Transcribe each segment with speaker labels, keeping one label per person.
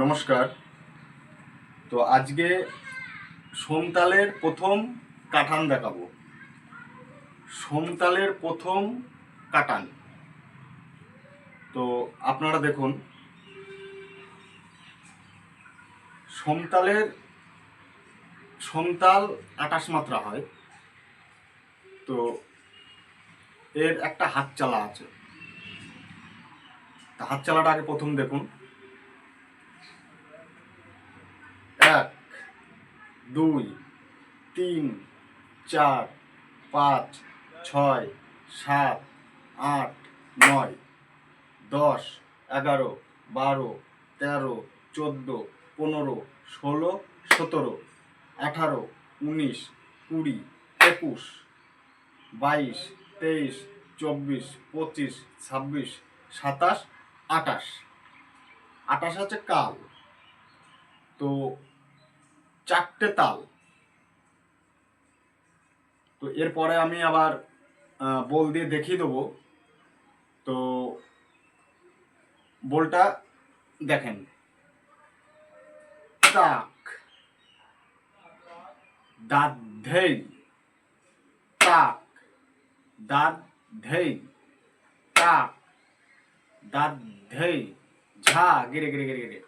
Speaker 1: নমস্কার তো আজকে সোমতালের প্রথম কাটান দেখাবো সোমতালের প্রথম কাটান তো আপনারা দেখুন সোমতালের সোমতাল আটাশ মাত্রা হয় তো এর একটা হাত চালা আছে হাত চালাটা আগে প্রথম দেখুন দুই তিন চার পাঁচ ছয় সাত আট নয় দশ এগারো বারো তেরো চোদ্দো পনেরো ষোলো সতেরো আঠারো উনিশ কুড়ি একুশ বাইশ তেইশ চব্বিশ পঁচিশ ছাব্বিশ সাতাশ আটাশ আটাশ আছে কাল তো চারটে তাল তো এরপরে আমি আবার বল দিয়ে দেখিয়ে দেবো তো বলটা দেখেন তাক দাঁত ধেই তাক দাঁত ধেই তাক দাঁত ধেই ঝা গিরে গিরে গিরে গিরে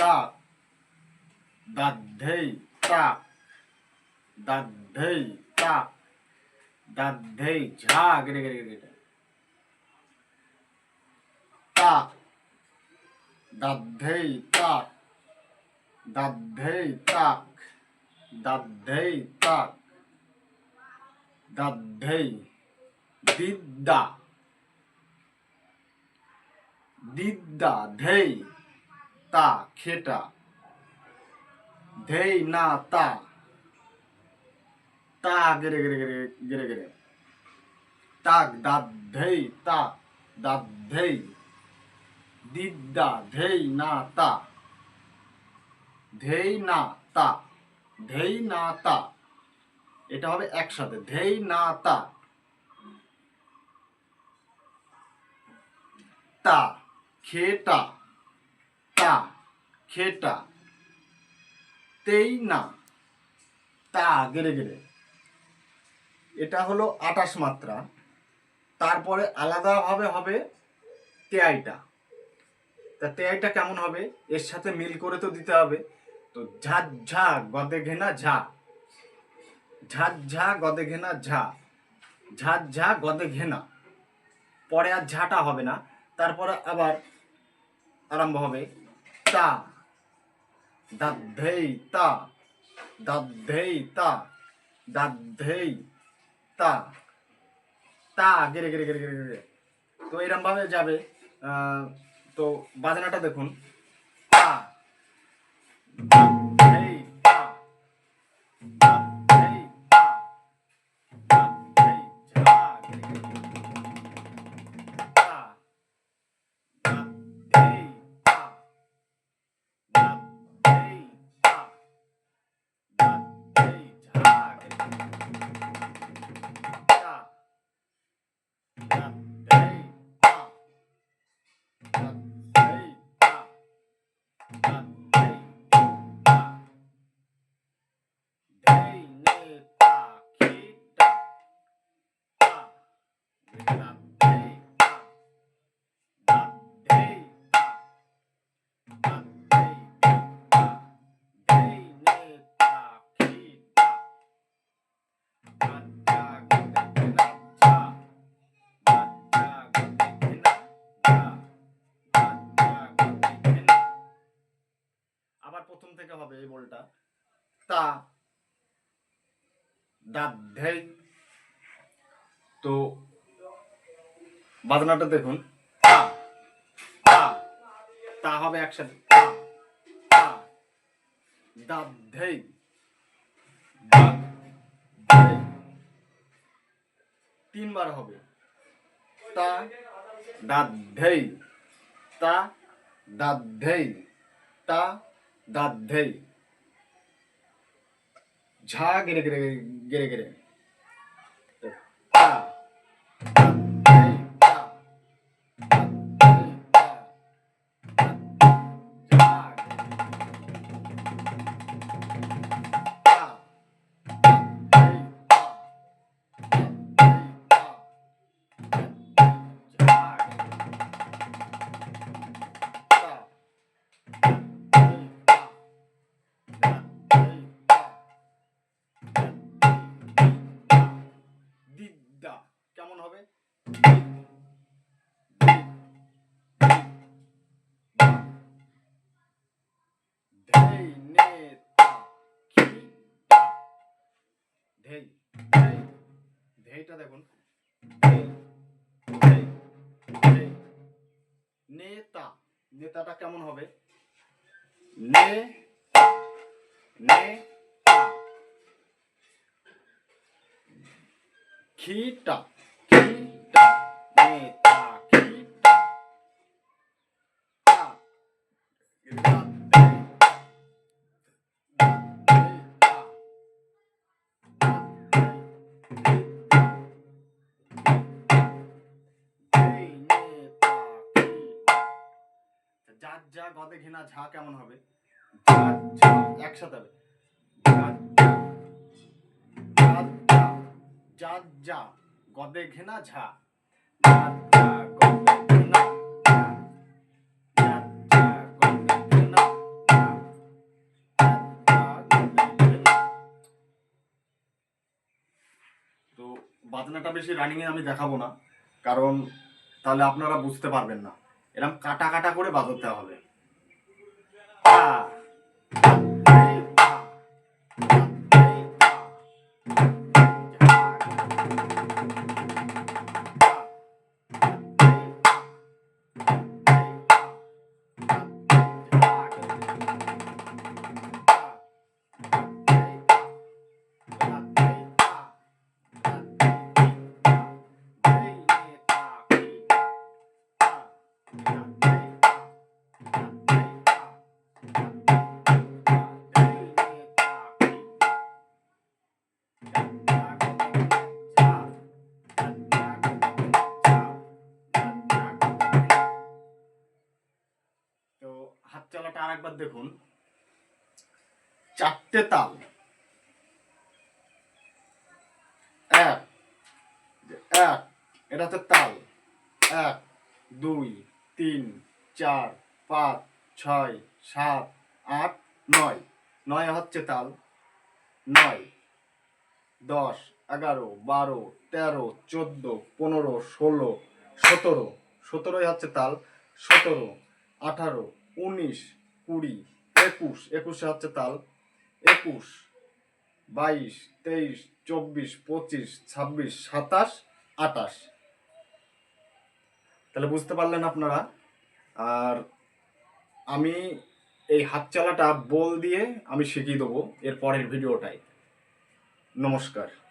Speaker 1: তাক দাধ্যেই তা দাধ্যেই তা দাধ্যেই ঝা গেটে গেটে গেটে তা দাধ্যেই তাক দাধ্যেই তাক দাধ্যেই তাক দাধ্যেই দিদ্দা দিদ্দা ধেই তা খেটা ধেই না তা তা গেরে গেরে গেরে গেরে গেরে তাক দাঁত ধেই তা দাঁত ধেই দিদ্দা ধেই না তা ধেই না তা ধেই না তা এটা হবে একসাথে ধেই না তা তা খেটা তা খেটা তেই না তা গেড়ে গেড়ে এটা হলো আটাশ মাত্রা তারপরে আলাদাভাবে হবে তেয়াইটা তা তেয়াইটা কেমন হবে এর সাথে মিল করে তো দিতে হবে তো ঝাঁক ঝা গদে ঘেনা ঝা ঝাঁক ঝা গদে ঘেনা ঝা ঝাঁক ঝা গদে ঘেনা পরে আর ঝাঁটা হবে না তারপরে আবার আরম্ভ হবে তা দাধ্যেই তা দাধ্যেই তা দাধ্যেই তা তা গেরে গেরে গেরে গেরে গেরে তো এরমভাবে যাবে তো বাজনাটা দেখুন তা প্রথম থেকে হবে এই বলটা তা তো বাজনাটা দেখুন তা হবে একসাথে তিনবার হবে তা দাধ্যায় তা দাধ্যায় তা दाध्यै झा गिरे गिरे गिरे गिरे ता ধেই ধেই ধেইটা দেখুন নেতা নেতাটা কেমন হবে নে নে খিটা যার যা গদে ঘেনা ঝা কেমন হবে একসাথে হবে যার যা গদে ঘেনা ঝা বাজনাটা বেশি রানিংয়ে আমি দেখাবো না কারণ তাহলে আপনারা বুঝতে পারবেন না এরকম কাটা কাটা করে বাঁধতে হবে আরেকবার দেখুন চারটে তাল এক এক এটা হচ্ছে তাল এক দুই তিন চার পাঁচ ছয় সাত আট নয় নয় হচ্ছে তাল নয় দশ এগারো বারো তেরো চোদ্দ পনেরো ষোলো সতেরো সতেরোই হচ্ছে তাল সতেরো আঠারো উনিশ কুড়ি একুশ একুশে হচ্ছে তাল একুশ বাইশ তেইশ চব্বিশ পঁচিশ ছাব্বিশ সাতাশ আটাশ তাহলে বুঝতে পারলেন আপনারা আর আমি এই হাতচালাটা বল দিয়ে আমি শিখিয়ে দেবো এর পরের ভিডিওটায় নমস্কার